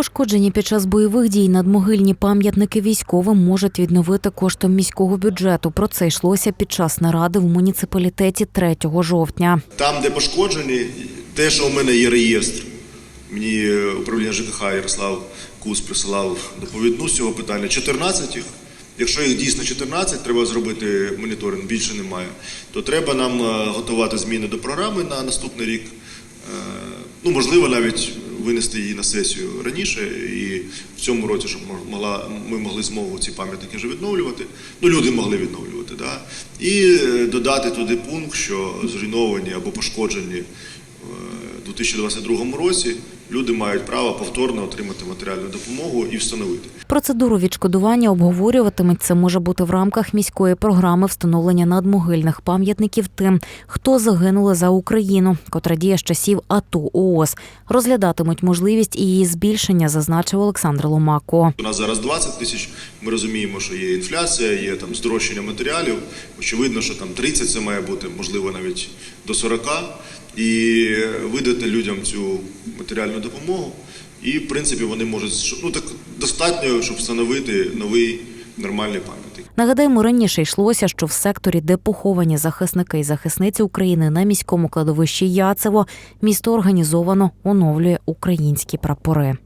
Пошкоджені під час бойових дій надмогильні пам'ятники військовим можуть відновити коштом міського бюджету. Про це йшлося під час наради в муніципалітеті 3 жовтня. Там, де пошкоджені, те, що у мене є реєстр. Мені е, управління ЖКХ Ярослав Кус присилав доповідну з цього питання. 14 їх. Якщо їх дійсно 14, треба зробити моніторинг, більше немає, то треба нам е, готувати зміни до програми на наступний рік. Е, Ну, можливо, навіть винести її на сесію раніше і в цьому році, щоб могла, ми могли змогу ці пам'ятники вже відновлювати. Ну, люди могли відновлювати, да? І е, додати туди пункт, що зруйновані або пошкоджені е, у 2022 році люди мають право повторно отримати матеріальну допомогу і встановити. Процедуру відшкодування обговорюватимуть. Це може бути в рамках міської програми встановлення надмогильних пам'ятників тим, хто загинули за Україну, котра діє з часів АТО ООС. Розглядатимуть можливість і її збільшення, зазначив Олександр Ломако. У нас зараз 20 тисяч. Ми розуміємо, що є інфляція, є там здорожчання матеріалів. Очевидно, що там 30 це має бути, можливо, навіть до 40. І видати людям цю матеріальну допомогу. І, в принципі, вони можуть ну так достатньо, щоб встановити новий нормальний пам'ятник. Нагадаємо, раніше йшлося, що в секторі, де поховані захисники і захисниці України на міському кладовищі Яцево, місто організовано оновлює українські прапори.